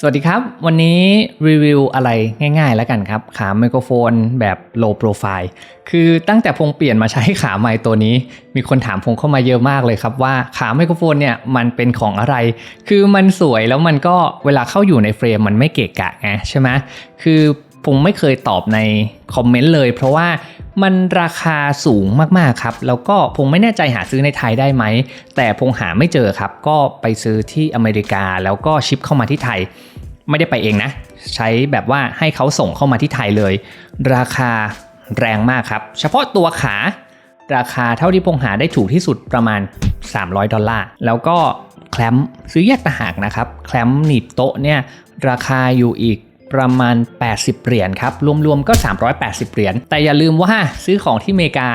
สวัสดีครับ วันนี้รีวิวอะไรง่ายๆแล้วกันครับ ขาไมโครโฟนแบบ low profile คือตั้งแต่พงเปลี่ยนมาใช้ขาไมค์ตัวนี้ มีคนถามพงเข้ามาเยอะมากเลยครับว่าขาไมโครโฟนเนี่ยมันเป็นของอะไร คือมันสวยแล้วมันก็เวลาเข้าอยู่ในเฟรมมันไม่เกะกะไงใช่ไหมคือ พงไม่เคยตอบในคอมเมนต์เลย เพราะว่ามันราคาสูงมากๆครับ แล้วก็พงไม่แน่ใจหาซื้อในไทยได้ไหม แต่พงหาไม่เจอครับ ก็ไปซื้อที่อเมริกาแล้วก็ชิปเข้ามาที่ไทย ไม่ได้ไปเองนะ ใช้แบบว่าให้เขาส่งเข้ามาที่ไทยเลย ราคาแรงมากครับ เฉพาะตัวขา ราคาเท่าที่พงหาได้ถูกที่สุดประมาณ 300 ดอลลาร์ แล้วก็แคลมซื้อแยกต่างหากนะครับ แคลมหนีบโต๊ะเนี่ยราคาอยู่อีก ประมาณ 80 เหรียญครับ รวมๆก็ 380 เหรียญ แต่อย่าลืมว่าซื้อของที่อเมริกา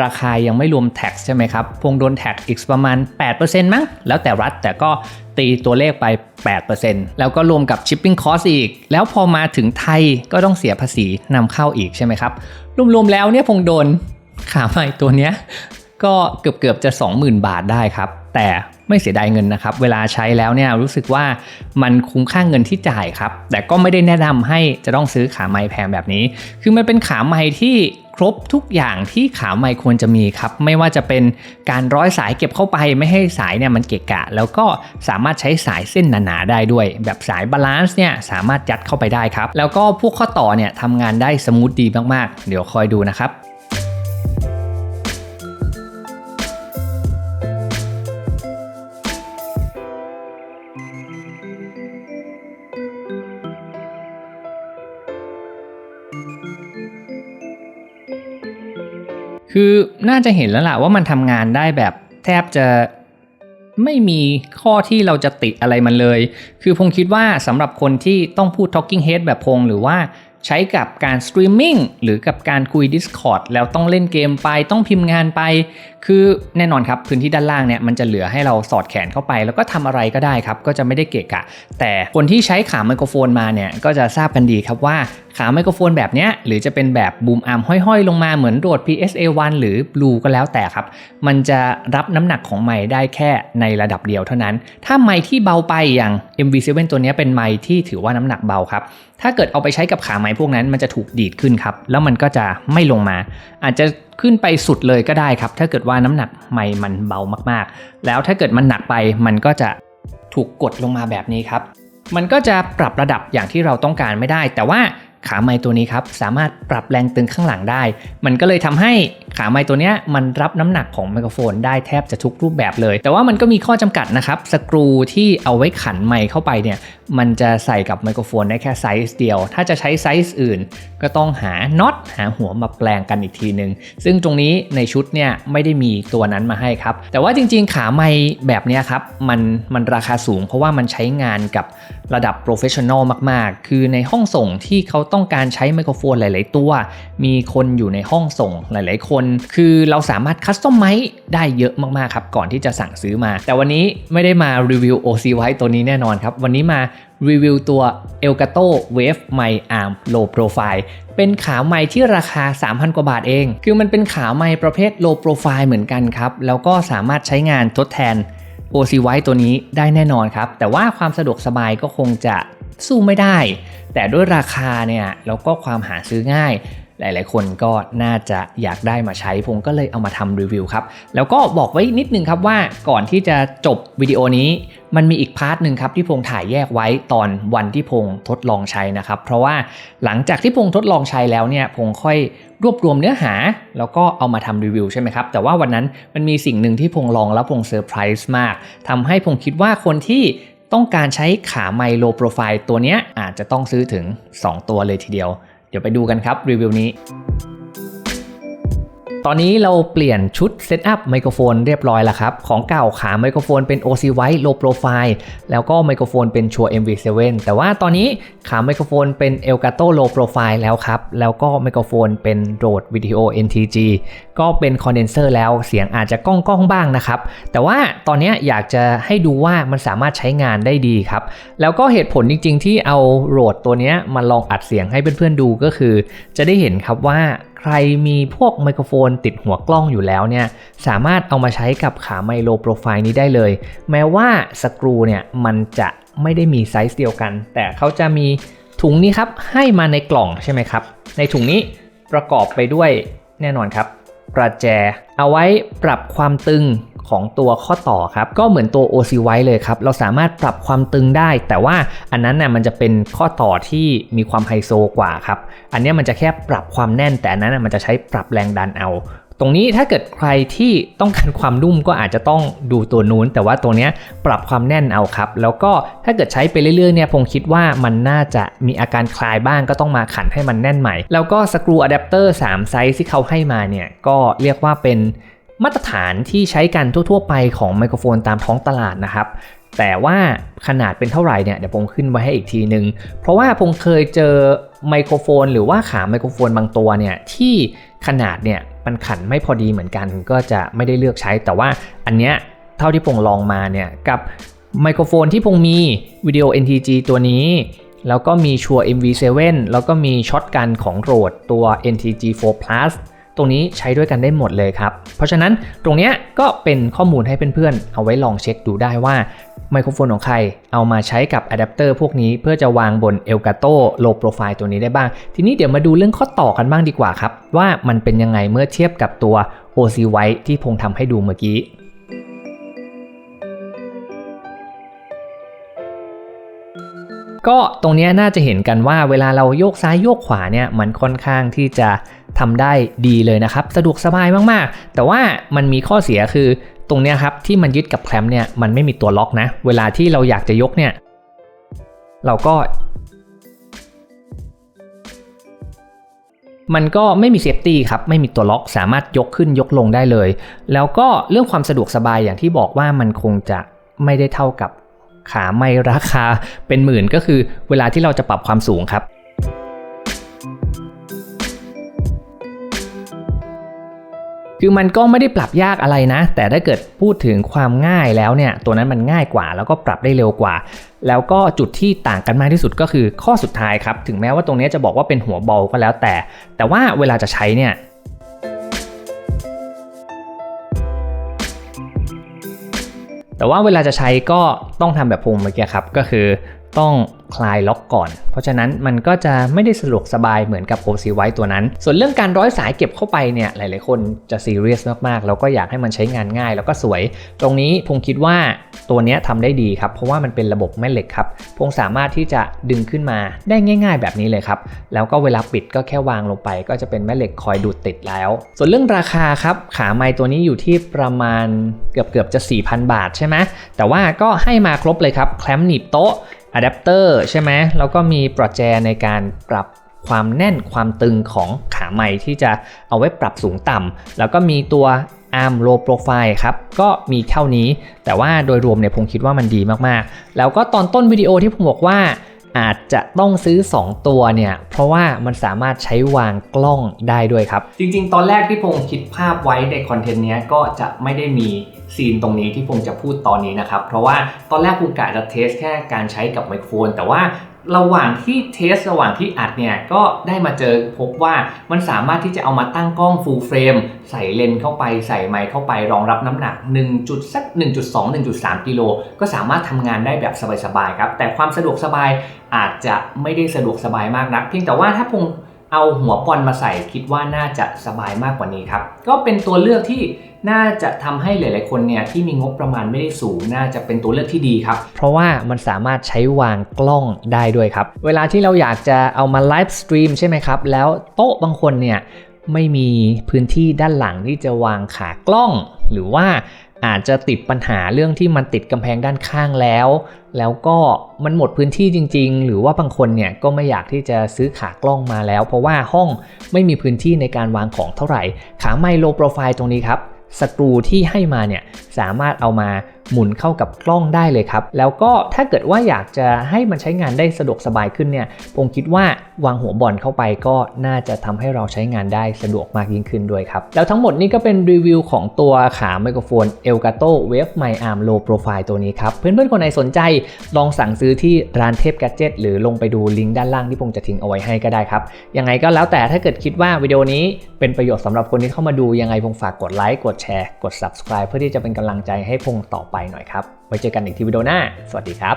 ราคายังไม่รวมแท็กใช่ไหมครับพงโดนแท็กอีกประมาณ 8%มั้ง แล้วแต่รัฐแต่ก็ตีตัวเลขไป 8%แล้วก็รวมกับ shipping cost อีก แล้วพอมาถึงไทยก็ต้องเสียภาษีนำเข้าอีกใช่ไหมครับ รวมๆแล้วเนี่ยพงโดนขาใหม่ตัวเนี้ยก็เกือบๆจะ 20,000 บาทได้ครับ แต่ไม่เสียดายเงินนะครับ เวลาใช้แล้วเนี่ยรู้สึกว่ามันคุ้มค่าเงินที่จ่ายครับ แต่ก็ไม่ได้แนะนำให้จะต้องซื้อขาไม้แพงแบบนี้ คือมันเป็นขาไม้ที่ครบทุกอย่างที่ขาไม้ควรจะมีครับ ไม่ว่าจะเป็นการร้อยสายเก็บเข้าไปไม่ให้สายเนี่ยมันเกะกะ แล้วก็สามารถใช้สายเส้นหนาๆได้ด้วย แบบสายบาลานซ์เนี่ยสามารถยัดเข้าไปได้ครับ แล้วก็พวกข้อต่อเนี่ยทำงานได้สมูทดีมากๆ เดี๋ยวคอยดูนะครับ คือน่าจะเห็นแล้วล่ะว่ามันทำงานได้แบบแทบจะไม่มีข้อที่เราจะติดอะไรมันเลย คือพงคิดว่าสำหรับคนที่ต้องพูด talking head แบบพงหรือว่าใช้กับการสตรีมมิ่งหรือกับการคุย Discord แล้วต้องเล่นเกมไปต้องพิมพ์งานไป คือแน่นอนครับพื้นที่ด้านล่างเนี่ยมันจะเหลือให้เราสอดแขนเข้าไป แล้วก็ทำอะไรก็ได้ครับ ก็จะไม่ได้เกะกะ แต่คนที่ใช้ขาไมโครโฟนมาเนี่ยก็จะทราบกันดีครับว่า ขาไมโครโฟนแบบเนี้ยหรือจะเป็นแบบบูมอาร์มห้อยๆ ลงมาเหมือนโดด PSA 1 หรือ Blue ก็แล้วแต่ครับ มันจะรับน้ำหนักของไม้ได้แค่ในระดับเดียวเท่านั้น ถ้าไม้ที่เบาไปอย่าง MV7 ตัวนี้เป็นไม้ที่ถือว่าน้ำหนักเบาครับ ถ้าเกิดเอาไปใช้กับขาไม้พวกนั้นมันจะถูกดีดขึ้นครับ แล้วมันก็จะไม่ลงมา อาจจะขึ้นไปสุดเลยก็ได้ครับ ถ้าเกิดว่าน้ำหนักไม้มันเบามากๆ แล้วถ้าเกิดมันหนักไปมันก็จะถูกกดลงมาแบบนี้ครับมันก็จะปรับระดับอย่างที่เราต้องการไม่ได้ แต่ว่า ขาไม้ตัวนี้ครับสามารถปรับแรงตึงข้างหลังได้ มันก็เลยทำให้ขาไม้ตัวนี้มันรับน้ำหนักของไมโครโฟนได้แทบจะทุกรูปแบบเลย แต่ว่ามันก็มีข้อจำกัดนะครับสกรูที่เอาไว้ขันไม้เข้าไปเนี่ยมันจะใส่กับไมโครโฟนได้แค่ไซส์เดียว ถ้าจะใช้ไซส์อื่น ก็ต้องหาน็อตหาหัวมาแปลงกันอีกทีหนึ่งซึ่งตรงนี้ในชุดเนี่ยไม่ได้มีตัวนั้นมาให้ครับ แต่ว่าจริงๆ ขาไมค์แบบนี้ครับ มันมันราคาสูง เพราะว่ามันใช้งานกับระดับโปรเฟชชั่นอลมากๆ คือในห้องส่งที่เขาต้องการใช้ไมโครโฟนหลาย ๆ ตัว มีคนอยู่ในห้องส่งหลาย ๆ คน คือเราสามารถคัสตอมไมซ์ได้เยอะมากๆ ครับ ก่อนที่จะสั่งซื้อมา แต่วันนี้ไม่ได้มารีวิว OC ไว้ตัวนี้แน่นอนครับ วันนี้มา รีวิวตัว Elgato Wave MyArm Low Profile เป็นขาไม้ที่ราคา 3,000 กว่าบาทเอง คือมันเป็นขาไม้ประเภท low profile เหมือนกันครับ แล้วก็สามารถใช้งานทดแทน OC ไว้ตัวนี้ได้แน่นอนครับ แต่ว่าความสะดวกสบายก็คงจะสู้ไม่ได้ แต่ด้วยราคาเนี่ยแล้วก็ความหาซื้อง่าย หลายๆ คนก็น่าจะอยากได้มาใช้ผมก็เลยเอามาทำรีวิวครับ แล้วก็บอกไว้นิดนึงครับว่าก่อนที่จะจบวิดีโอนี้ มันมีอีกพาร์ทหนึ่งครับที่พงถ่ายแยกไว้ตอนวันที่พงทดลองใช้นะครับ เพราะว่าหลังจากที่พงทดลองใช้แล้วเนี่ยพงค่อยรวบรวมเนื้อหา แล้วก็เอามาทำรีวิวใช่ไหมครับ แต่ว่าวันนั้นมันมีสิ่งหนึ่งที่พงลองแล้วพงเซอร์ไพรส์มากทำให้พงคิดว่าคนที่ต้องการใช้ขาไมโลโปรไฟล์ตัวนี้อาจจะต้องซื้อถึง 2 ตัวเลยทีเดียว เดี๋ยวไปดูกันครับรีวิวนี้ ตอนนี้เราเปลี่ยนชุดเซตอัพไมโครโฟนเรียบร้อยแล้วครับ ของเก่าขาไมโครโฟนเป็น OC White Low Profile แล้วก็ไมโครโฟนเป็นชัว MV7 แต่ว่าตอนนี้ขาไมโครโฟนเป็น Elgato Low Profile แล้วครับ แล้วก็ไมโครโฟนเป็น Rode Video NTG ก็เป็นคอนเดนเซอร์แล้วเสียงอาจจะก้องก้องบ้างนะครับ แต่ว่าตอนนี้อยากจะให้ดูว่ามันสามารถใช้งานได้ดีครับ แล้วก็เหตุผลจริง ๆ ที่เอาโรดตัวนี้มาลองอัดเสียงให้เพื่อนๆดูก็คือ จะได้เห็นครับว่า ใครมีพวกไมโครโฟนติดหัวกล้องอยู่แล้วเนี่ยสามารถเอามาใช้กับขาไมโลโปรไฟล์นี้ได้เลย แม้ว่าสกรูเนี่ยมันจะไม่ได้มีไซส์เดียวกัน แต่เขาจะมีถุงนี้ครับให้มาในกล่องใช่ไหมครับ ในถุงนี้ประกอบไปด้วยแน่นอนครับ ประแจ เอาไว้ปรับความตึง ของตัวข้อต่อครับ ก็เหมือนตัว OC ไว้เลยครับ เราสามารถปรับความตึงได้ แต่ว่าอันนั้นน่ะมันจะเป็นข้อต่อที่มีความไฮโซกว่าครับ อันนี้มันจะแค่ปรับความแน่น แต่อันนั้นน่ะมันจะใช้ปรับแรงดันเอาตรงนี้ถ้าเกิดใครที่ต้องการความนุ่มก็อาจจะต้องดูตัวนู้น แต่ว่าตัวนี้ปรับความแน่นเอาครับ แล้วก็ถ้าเกิดใช้ไปเรื่อยๆเนี่ยผมคิดว่ามันน่าจะมีอาการคลายบ้างก็ต้องมาขันให้มันแน่นใหม่ แล้วก็สกรูอะแดปเตอร์3ไซส์ที่เขาให้มาเนี่ยก็เรียกว่าเป็น มาตรฐานที่ใช้กันทั่วๆ ไปของไมโครโฟนตามท้องตลาดนะครับ แต่ว่าขนาดเป็นเท่าไหร่เนี่ยเดี๋ยวผมขึ้นไว้ให้อีกทีนึง เพราะว่าผมเคยเจอไมโครโฟน หรือว่าขาไมโครโฟนบางตัวเนี่ยที่ขนาดเนี่ยมันขันไม่พอดีเหมือนกัน ก็จะไม่ได้เลือกใช้ แต่ว่าอันเนี้ยเท่าที่ผมลองมาเนี่ยกับไมโครโฟนที่ผมมีวิดีโอ NTG ตัวนี้แล้วก็มีชัว MV7 แล้วก็มีช็อตกันของโรดตัว NTG4 Plus ตรงนี้ใช้ด้วยกันได้หมดเลยครับ เพราะฉะนั้นตรงนี้ก็เป็นข้อมูลให้เพื่อนๆ เอาไว้ลองเช็คดูได้ว่าไมโครโฟนของใครเอามาใช้กับอะแดปเตอร์พวกนี้เพื่อจะวางบน Elgato Low Profile ตัวนี้ได้บ้าง ทีนี้เดี๋ยวมาดูเรื่องข้อต่อกันบ้างดีกว่าครับ ว่ามันเป็นยังไงเมื่อเทียบกับตัว OC White ที่พงทำให้ดูเมื่อกี้ก็ตรงนี้น่าจะเห็นกันว่าเวลาเราโยกซ้ายโยกขวาเนี่ยมันค่อนข้างที่จะ ทำได้ดีเลยนะครับ สะดวกสบายมากๆ แต่ว่ามันมีข้อเสียคือตรงเนี้ยครับที่มันยึดกับแคลมเนี่ยมันไม่มีตัวล็อกนะ เวลาที่เราอยากจะยกเนี่ยเราก็ มันก็ไม่มีเซฟตี้ครับ ไม่มีตัวล็อกสามารถยกขึ้นยกลงได้เลย แล้วก็เรื่องความสะดวกสบายอย่างที่บอกว่ามันคงจะไม่ได้เท่ากับขาไม่ราคาเป็นหมื่นก็คือเวลาที่เราจะปรับความสูงครับ คือมันก็ไม่ได้ปรับยากอะไรนะ แต่ถ้าเกิดพูดถึงความง่ายแล้วเนี่ย ตัวนั้นมันง่ายกว่า แล้วก็ปรับได้เร็วกว่า แล้วก็จุดที่ต่างกันมากที่สุดก็คือข้อสุดท้ายครับ ถึงแม้ว่าตรงนี้จะบอกว่าเป็นหัวบอลก็แล้วแต่ แต่ว่าเวลาจะใช้เนี่ยแต่ว่าเวลาจะใช้ก็ต้องทำแบบพงเมื่อกี้ครับ ก็คือ ต้องคลายล็อกก่อน เพราะฉะนั้นมันก็จะไม่ได้สะดวกสบายเหมือนกับ OC ไว้ตัวนั้น ส่วนเรื่องการร้อยสายเก็บเข้าไปเนี่ยหลาย ๆ คนจะซีเรียสมาก ๆ แล้วก็อยากให้มันใช้งานง่าย แล้วก็สวย ตรงนี้พงคิดว่าตัวนี้ทำได้ดีครับ เพราะว่ามันเป็นระบบแม่เหล็กครับพงสามารถที่จะดึงขึ้นมาได้ง่าย ๆ แบบนี้เลยครับ แล้วก็เวลาปิดก็แค่วางลงไป ก็จะเป็นแม่เหล็กคอยดูดติดแล้ว ส่วนเรื่องราคาครับขาไม้ตัวนี้อยู่ที่ประมาณเกือบๆจะ 4,000 บาทใช่ไหมแต่ว่าก็ให้มาครบเลยครับแคลมหนีบโต๊ะ อะแดปเตอร์ใช่ไหมแล้วก็มีปลอกแจในการปรับความแน่นความตึงของขาไม้ที่จะเอาไว้ปรับสูงต่ำแล้วก็มีตัว ARM Low Profile ครับก็มีเท่านี้ แต่ว่าโดยรวมเนี่ยผมคิดว่ามันดีมากๆ แล้วก็ตอนต้นวิดีโอที่ผมบอกว่าอาจจะต้องซื้อ 2 ตัวเนี่ย เพราะว่ามันสามารถใช้วางกล้องได้ด้วยครับ จริงๆ ตอนแรกที่พงคิดภาพไว้ในคอนเทนต์นี้ก็จะไม่ได้มี ซีนตรงนี้ที่พงจะพูดตอนนี้นะครับ เพราะว่าตอนแรกพงกะจะเทสแค่การใช้กับไมโครโฟน แต่ว่าระหว่างที่เทสระหว่างที่อัดเนี่ย ก็ได้มาเจอพบว่ามันสามารถที่จะเอามาตั้งกล้อง full frame ใส่เลนเข้าไปใส่ไมค์เข้าไปรองรับน้ำหนัก 1. จุดสัก1.2 1.3 กิโล ก็สามารถทำงานได้แบบสบายๆครับ แต่ความสะดวกสบายอาจจะไม่ได้สะดวกสบายมากนัก เพียงแต่ว่าถ้าพง เอาหัวปอนมาใส่คิดว่าน่าจะสบายมากกว่านี้ครับ ก็เป็นตัวเลือกที่น่าจะทำให้หลาย ๆ คนเนี่ยที่มีงบประมาณไม่ได้สูงน่าจะเป็นตัวเลือกที่ดีครับ เพราะว่ามันสามารถใช้วางกล้องได้ด้วยครับ เวลาที่เราอยากจะเอามาไลฟ์สตรีมใช่ไหมครับ แล้วโต๊ะบางคนเนี่ยไม่มีพื้นที่ด้านหลังที่จะวางขากล้อง หรือว่า อาจจะติดปัญหาเรื่องที่มันติดกำแพงด้านข้างแล้ว แล้วก็มันหมดพื้นที่จริง ๆ หรือว่าบางคนเนี่ยก็ไม่อยากที่จะซื้อขากล้องมาแล้ว เพราะว่าห้องไม่มีพื้นที่ในการวางของเท่าไหร่ ขาไมโลโปรไฟล์ตรงนี้ครับสกรูที่ให้มาเนี่ยสามารถเอามาหมุนเข้ากับกล้องได้เลยครับ แล้วก็ถ้าเกิดว่าอยากจะให้มันใช้งานได้สะดวกสบายขึ้นเนี่ยผมคิดว่าวางหัวบอลเข้าไปก็น่าจะทำให้เราใช้งานได้สะดวกมากยิ่งขึ้นด้วยครับ แล้วทั้งหมดนี้ก็เป็นรีวิวของตัวขาไมโครโฟน Elgato Wave My Arm Low Profile ตัวนี้ครับ เพื่อนๆ คนไหนสนใจลองสั่งซื้อที่ร้านเทพ Gadget หรือลงไปดูลิงก์ด้านล่างที่ผมจะทิ้งเอาไว้ให้ก็ได้ครับ ยังไงก็แล้วแต่ถ้าเกิดคิดว่าวิดีโอนี้เป็นประโยชน์สำหรับคนที่เข้ามาดูยังไงพงฝากกดไลค์กดแชร์กด subscribe เพื่อที่จะเป็นกำลังใจให้พงต่อไปหน่อยครับ ไว้เจอกันอีกทีวิดีโอหน้า สวัสดีครับ